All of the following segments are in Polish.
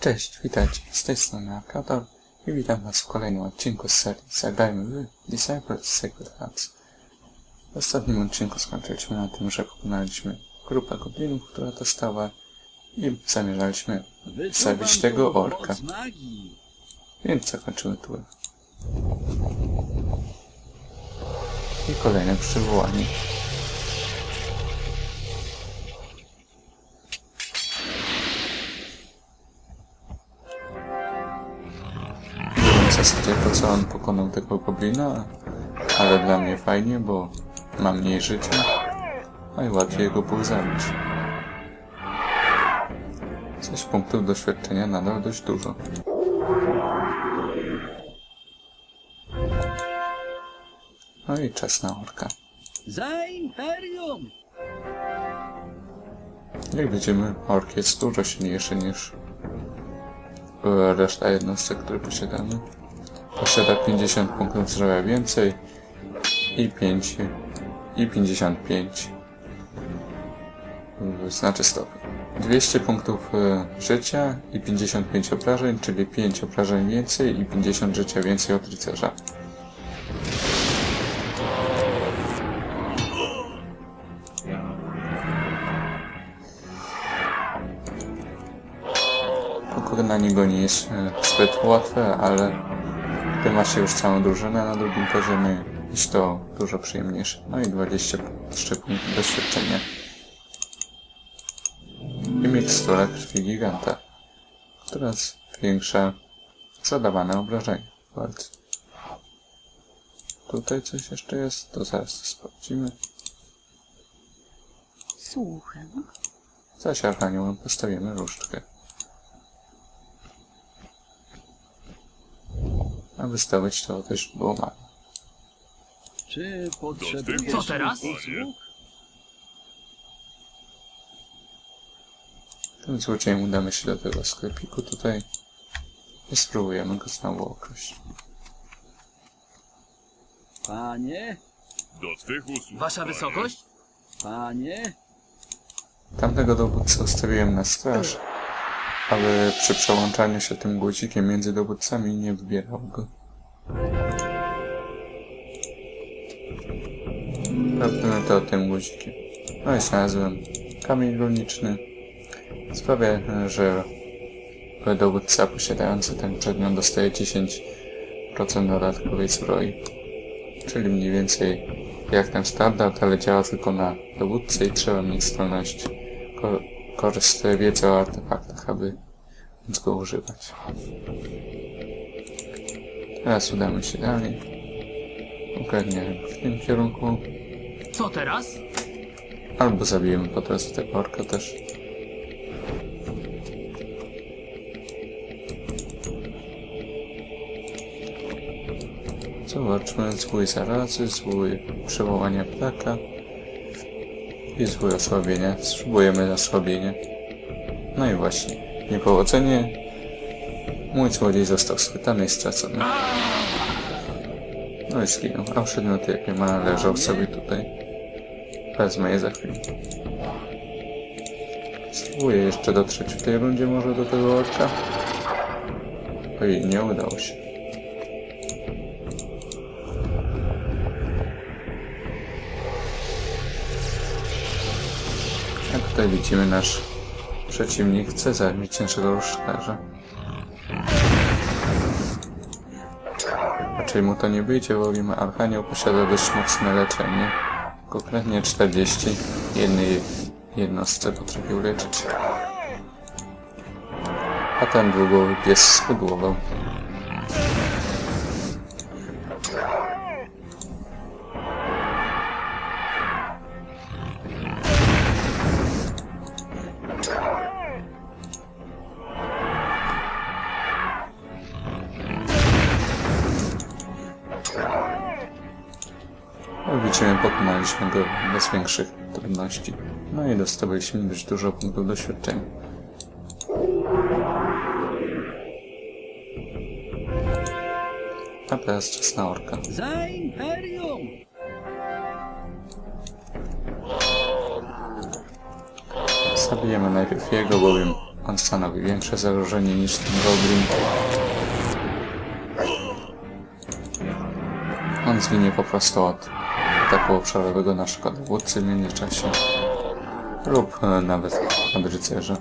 Cześć, witajcie, z tej strony i witam was w kolejnym odcinku z serii Zagrajmy w Disciples Sacred Hearts. W ostatnim odcinku skończyliśmy na tym, że pokonaliśmy grupę goblinów, która to stała i zamierzaliśmy zabić tego orka, więc zakończymy tu. I kolejne przywołanie. Co on pokonał tego goblina, ale dla mnie fajnie, bo ma mniej życia, a i łatwiej go było zabić. Coś punktów doświadczenia nadal dość dużo. No i czas na orka. Za Imperium! Jak widzimy, ork jest dużo silniejszy niż reszta jednostek, które posiadamy. Posiada 50 punktów zdrowia więcej i 5 i 55 e, znaczy stop. 200 punktów e, życia i 55 obrażeń, czyli 5 obrażeń więcej i 50 życia więcej od rycerza. Pokonanie go nie jest e, zbyt łatwe, ale gdy ma się już całą drużynę na drugim poziomie, jest to dużo przyjemniejsze. No i 23 punkty doświadczenia. I mikstura krwi giganta, która zwiększa zadawane obrażenia. Bardzo. Tutaj coś jeszcze jest, to zaraz to sprawdzimy. Słucham. Zaś archaniołem postawimy różdżkę. Aby zdobyć to też było mało. Czy potrzebujesz Co teraz? usług? Tym złodziejem udamy się do tego sklepiku tutaj i spróbujemy go znowu okraść. Panie, Do twych usług. Wasza wysokość? panie, Tamtego dowódcę ustawiłem na straż, aby przy przełączaniu się tym guzikiem między dowódcami nie wybierał go. Robimy to tym guzikiem. No i znalazłem kamień runiczny. Sprawia, że dowódca posiadający ten przedmiot dostaje 10% dodatkowej zbroi. Czyli mniej więcej jak ten standard, ale działa tylko na dowódcę i trzeba mieć zdolność ko korzystać wiedzy o artefaktach, aby móc go używać. Teraz udamy się dalej. Ukradniemy w tym kierunku. Co teraz? Albo zabijemy po drodze tego orka też. Zobaczmy, zwój zarazy, zwój przywołania ptaka i zwój osłabienia. Spróbujemy osłabienie. No i właśnie, niepowodzenie. Mój złodziej został schwytany i stracony. No i zginął, a przedmioty jakie ma leżał sobie tutaj. Wezmę je za chwilę. Spróbuję jeszcze dotrzeć w tej rundzie może do tego orka. Oj, nie udało się. Tutaj widzimy nasz przeciwnik chce zabić naszego rusztarza. Raczej mu to nie wyjdzie, bowiem Archanioł posiada dość mocne leczenie. Konkretnie 40 jednej jednostce potrafił leczyć. A ten długłowy pies spudłował. Trudności. No i dostaliśmy dość dużo punktów doświadczenia. A teraz czas na orka. za Imperium! Zabijemy najpierw jego, bowiem On stanowi większe zagrożenie niż ten goblin. On zginie po prostu od ataku obszarowego naszego dowódcy w międzyczasie. Lub e, nawet od rycerza.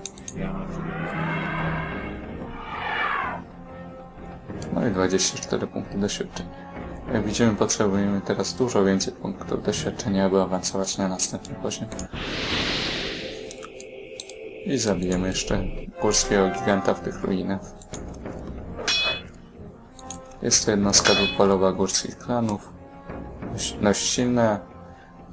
No i 24 punkty doświadczenia. Jak widzimy, potrzebujemy teraz dużo więcej punktów doświadczenia, aby awansować na następny poziom. I zabijemy jeszcze górskiego giganta w tych ruinach. Jest to jednostka dwupolowa górskich klanów. Dość- silna.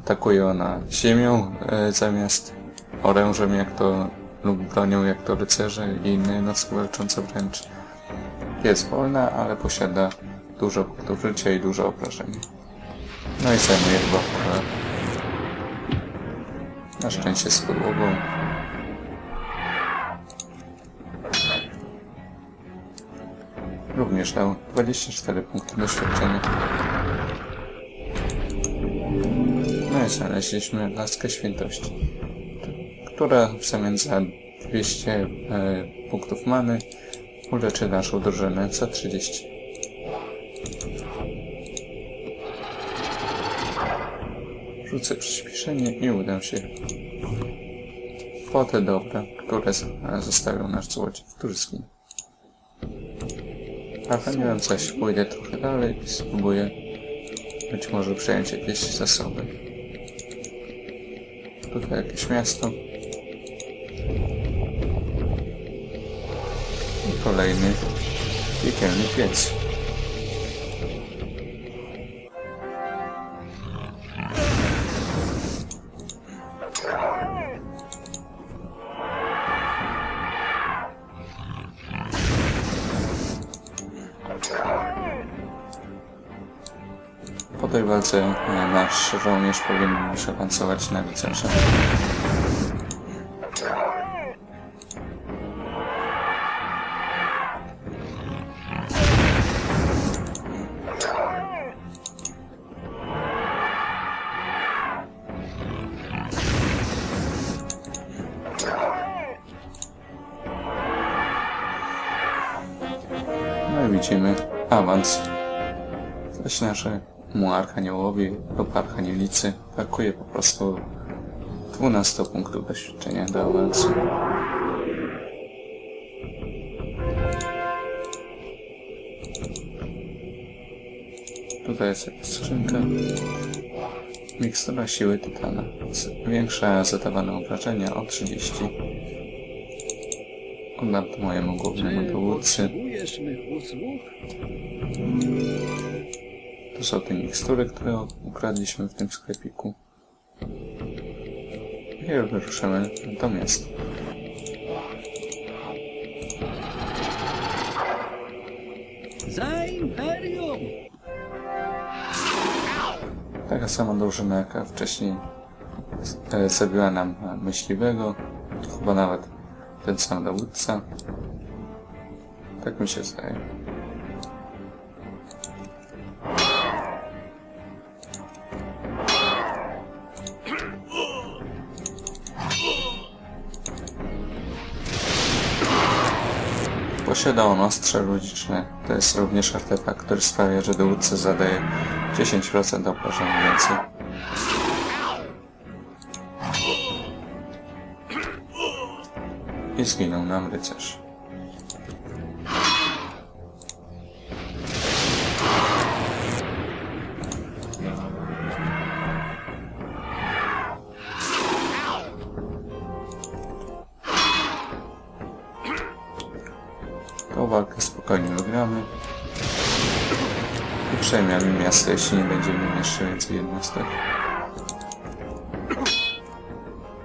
Atakuje ona ziemią e, zamiast orężem jak to lub bronią jak to rycerze i inne jednostki walczące wręcz. Jest wolna, ale posiada dużo punktów życia i dużo obrażeń. No i zajmuje dwa pole. Na szczęście z podłogą. Również dał 24 punkty doświadczenia. I znaleźliśmy laskę świętości, która w zamian za 200 e, punktów many uleczy naszą drużynę za 30. Rzucę przyspieszenie i udam się po te dobra, które zostawił nasz złodziej w Turskim. A wiem coś, pójdę trochę dalej i spróbuję być może przejąć jakieś zasoby. Tutaj jakieś miasto. I kolejny piekielny piec. Walce nasz żołnierz powinien już awansować na rycerza. No widzimy awans. Zaś naszemu archaniołowi lub archanielicy brakuje po prostu 12 punktów doświadczenia do awansu. Tutaj jest jakaś skrzynka. Mikstura siły tytana. Większa zadawane obrażenia o 30. Oddam to mojemu głównemu dowódcy. To są te mikstury, które ukradliśmy w tym sklepiku. I wyruszymy do miasta. Za imperium! Taka sama drużyna, jaka wcześniej zabiła nam myśliwego. Chyba nawet ten sam dowódca. Tak mi się zdaje. Posiada on ostrze ludziczne. To jest również artefakt, który sprawia, że dowódca zadaje 10% obrażeń więcej. I zginął nam rycerz. Nie będziemy jeszcze więcej jednostek.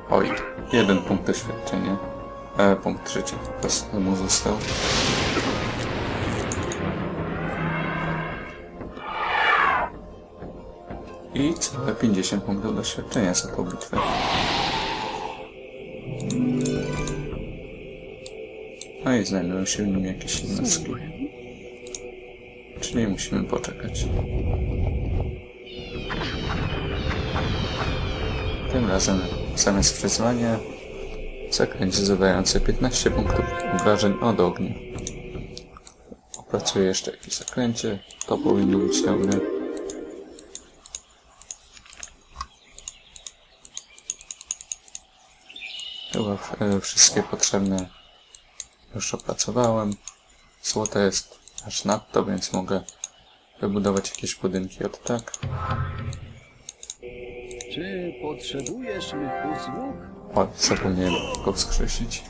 Oj, jeden punkt doświadczenia. E, punkt życia mu został. I całe 50 punktów doświadczenia za tą bitwę. No i znajdują się w nim jakieś Czyli musimy poczekać. Tym razem zamiast przyzwania Zaklęcie zadające 15 punktów obrażeń od ognia. Opracuję jeszcze jakieś zaklęcie. To powinno być dobre. Chyba e, wszystkie potrzebne już opracowałem. Złote jest aż nadto, więc mogę wybudować jakieś budynki od tak. Czy potrzebujesz mych usług? O, zapomniałem go wskrzesić.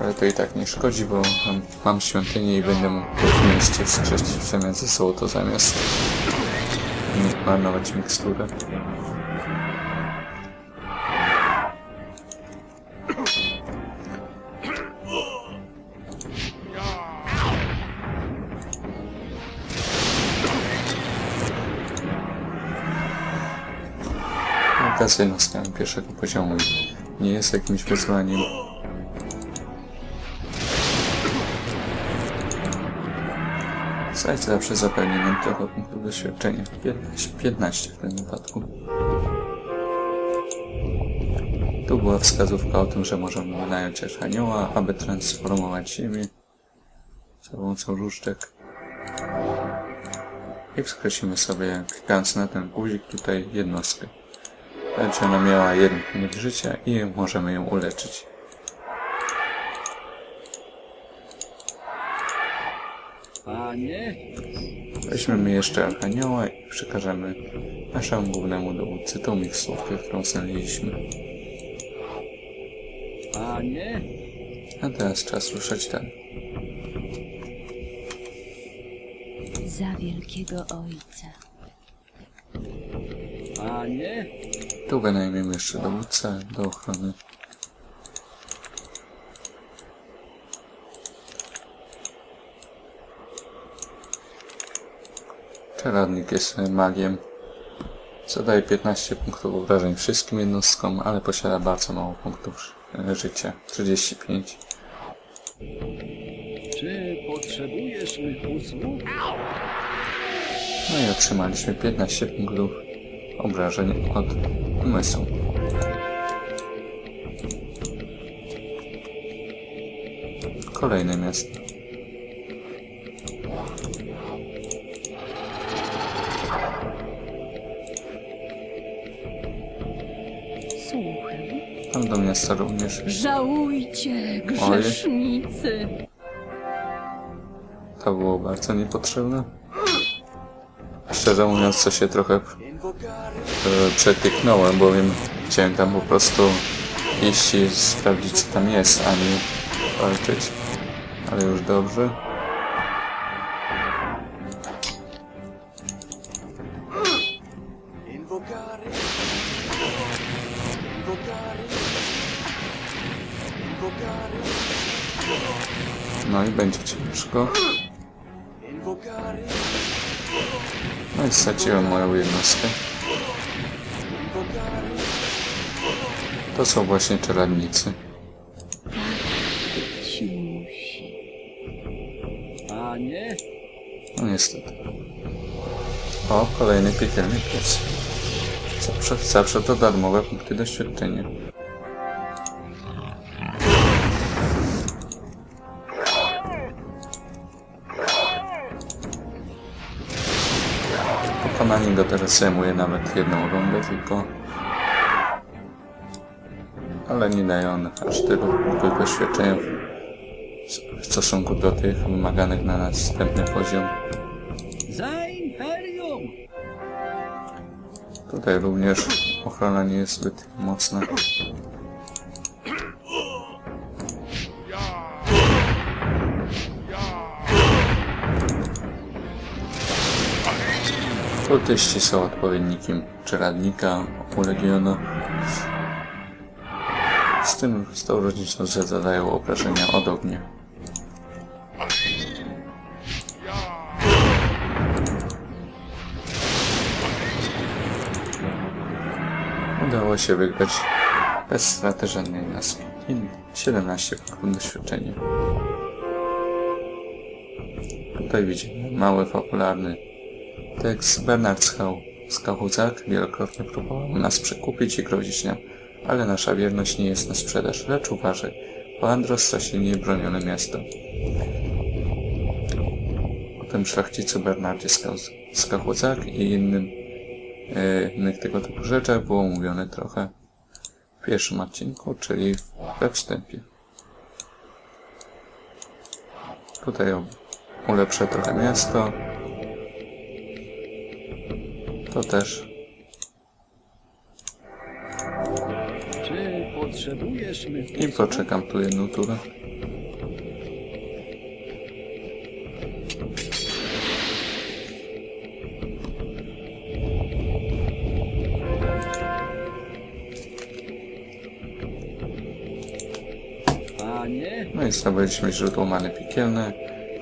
Ale to i tak nie szkodzi, bo mam, mam świątynię i będę mógł w mieście wskrzesić w zamian za złoto zamiast mi- marnować miksturę. Kasyno z pierwszego poziomu nie jest jakimś wyzwaniem. Sajt zawsze zapewni nam trochę doświadczenia. 15, 15 w tym wypadku. Tu była wskazówka o tym, że możemy wynająć Archanioła, aby transformować ziemię za pomocą różdżek. I wskresimy sobie, klikając na ten guzik tutaj, jednostkę. Będzie ona miała jeden punkt życia i możemy ją uleczyć. Panie, Weźmiemy jeszcze Archanioła i przekażemy naszemu głównemu dowódcy tą miksturkę, którą znaleźliśmy. panie, A teraz czas ruszać dalej. Za wielkiego ojca. panie, Tu wynajmiemy jeszcze dowódcę do ochrony. Czeladnik jest magiem. Zadaje 15 punktów obrażeń wszystkim jednostkom, ale posiada bardzo mało punktów ży- życia. 35. czy potrzebujesz mych usług? No i otrzymaliśmy 15 punktów obrażeń od umysłu. Kolejne miasto. Słucham. Tam do miasta również. Żałujcie, grzesznicy. To było bardzo niepotrzebne. Szczerze mówiąc, to się trochę przetyknąłem, bowiem chciałem tam po prostu iść i sprawdzić, co tam jest, a nie walczyć. Ale już dobrze. No i będzie ciężko. Straciłem moją jednostkę. To są właśnie czeladnicy. Panie, No niestety. O, kolejny piekielny piec. Zawsze, zawsze to darmowe punkty doświadczenia. Go teraz zajmuje nawet jedną rundę tylko. Ale nie daje on aż tylu punktów doświadczenia w- stosunku do tych wymaganych na następny poziom. Tutaj również ochrona nie jest zbyt mocna. Kultyści są odpowiednikiem czeladnika u Legionu. Z tym z tą różnicą, że zadają obrażenia od ognia. Udało się wygrać bez straty żadnej naski. I 17 punktów doświadczenia. Tutaj widzimy mały, popularny tekst. Bernard Schau z Kahucak wielokrotnie próbował nas przekupić i grozić nam ale nasza wierność nie jest na sprzedaż. Lecz uważaj, bo Andros to silnie bronione miasto. O tym szlachcicu Bernardzie Skachłocak i innym e, innych tego typu rzeczach było mówione trochę w pierwszym odcinku, czyli we wstępie. Tutaj ulepszę trochę miasto. To też. Czy potrzebujesz I poczekam tu jedną turę. No i zdobyliśmy źródło many piekielne,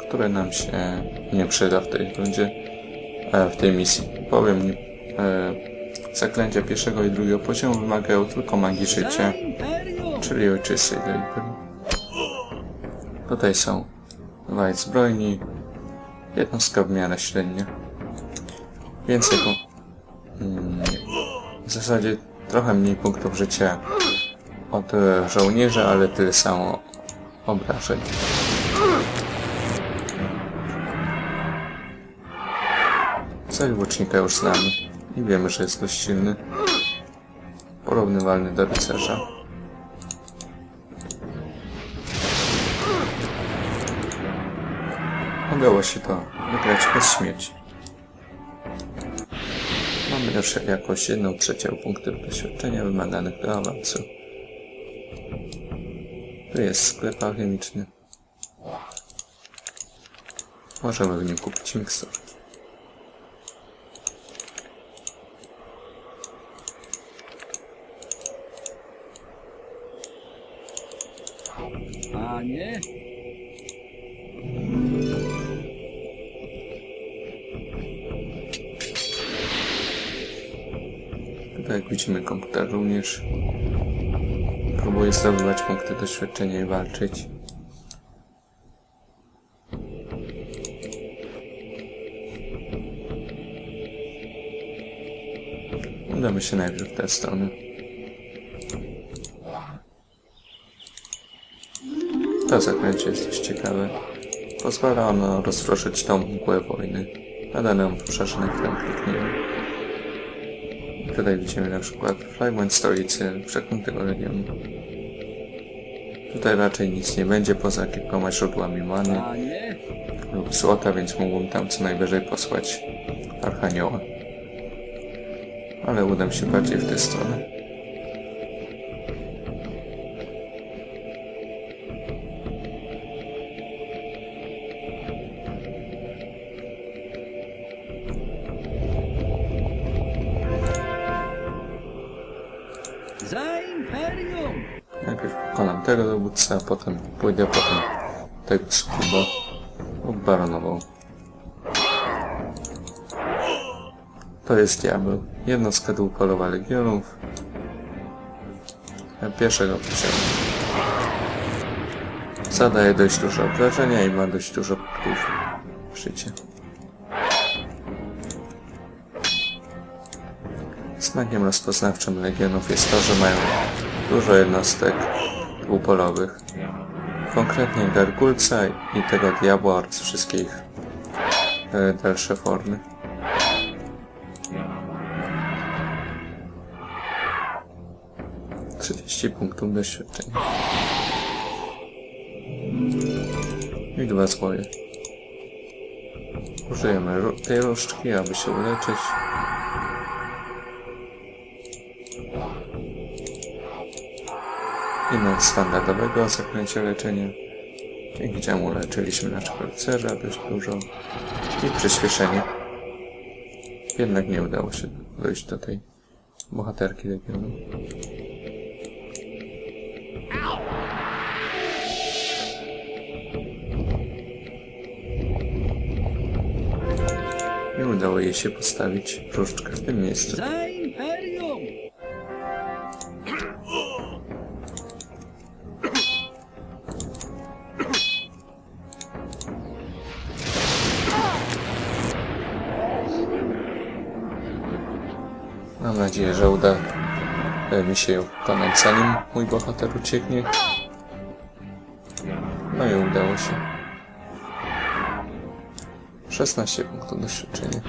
które nam się nie przyda w tej rundzie, e, w tej misji. Powiem, e, zaklęcia pierwszego i drugiego poziomu wymagają tylko magii życia, czyli ojczysty do Imperium. Tutaj są dwaj zbrojni, jednostka w miarę średnia. Więcej po... Mm, w zasadzie trochę mniej punktów życia od żołnierza, ale tyle samo obrażeń. Cel łucznika już znamy i wiemy, że jest dość silny. Porównywalny do rycerza. Udało się to wygrać bez śmierci. Mamy już jakąś jedną trzecią punktów doświadczenia wymaganych do awansu. Tu jest sklep alchemiczny. Możemy w nim kupić miksturki. Panie, Tutaj jak widzimy komputer również próbuje zdobywać punkty doświadczenia i walczyć. Udamy się najpierw w tę stronę. To zaklęcie jest dość ciekawe. Pozwala ono rozproszyć tą mgłę wojny na danym obszarze, na którym klikniemy. Tutaj widzimy na przykład fragment stolicy przeklętego regionu. Tutaj raczej nic nie będzie poza kilkoma źródłami many lub złota, więc mógłbym tam co najwyżej posłać Archanioła. Ale udam się bardziej w tę stronę. Imperium! Najpierw pokonam tego dowódcę, a potem pójdę potem tego skuba lub baronową. To jest diabeł. Jednostka dwupolowa legionów. Pierwszego poziomu. Zadaje dość dużo obrażenia i ma dość dużo punktów życia. Znakiem rozpoznawczym legionów jest to, że mają dużo jednostek dwupolowych. Konkretnie gargulca i tego diabła oraz wszystkie ich e, dalsze formy. Trzydzieści punktów doświadczenia. I dwa złoje. Użyjemy tej różdżki, aby się uleczyć. Standardowego zaklęcia leczenia, dzięki czemu leczyliśmy naszego rycerza dość dużo i przyspieszenie. Jednak nie udało się dojść do tej bohaterki legionu. Nie udało jej się postawić różdżkę w tym miejscu. Że uda e, misję wykonać, zanim mój bohater ucieknie. No i udało się. 16 punktów doświadczenia.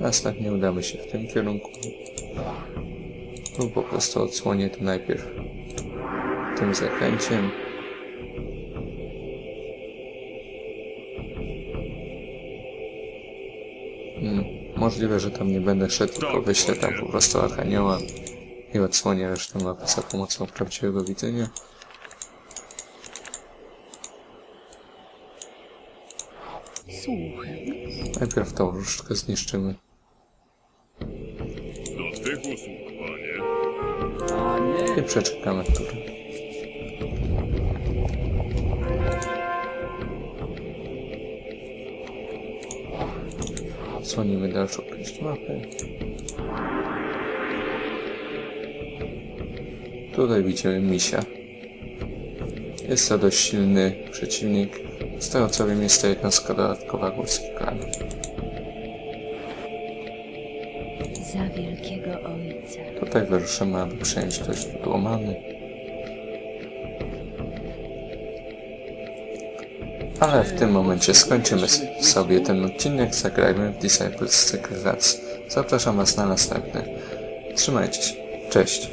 Następnie udamy się w tym kierunku. Lub po prostu odsłonię to najpierw tym zakręciem. Możliwe, że tam nie będę szedł, tylko wyślę tam po prostu Archanioła i odsłonię resztę mapy za pomocą prawdziwego widzenia. Słucham. Najpierw tą różdżkę zniszczymy. Do twych usług, panie. Panie, I przeczekamy turę. Odsłonimy dalszą część mapy. Tutaj widzimy misia. Jest to dość silny przeciwnik, stojąca w miejsce jednostka dodatkowa górski klan. Za wielkiego ojca. Tutaj wyruszymy, aby przejąć to źródło Ale w tym momencie skończymy sobie ten odcinek, zagrajmy w Disciples Rats. Zapraszam Was na następny. Trzymajcie się. Cześć.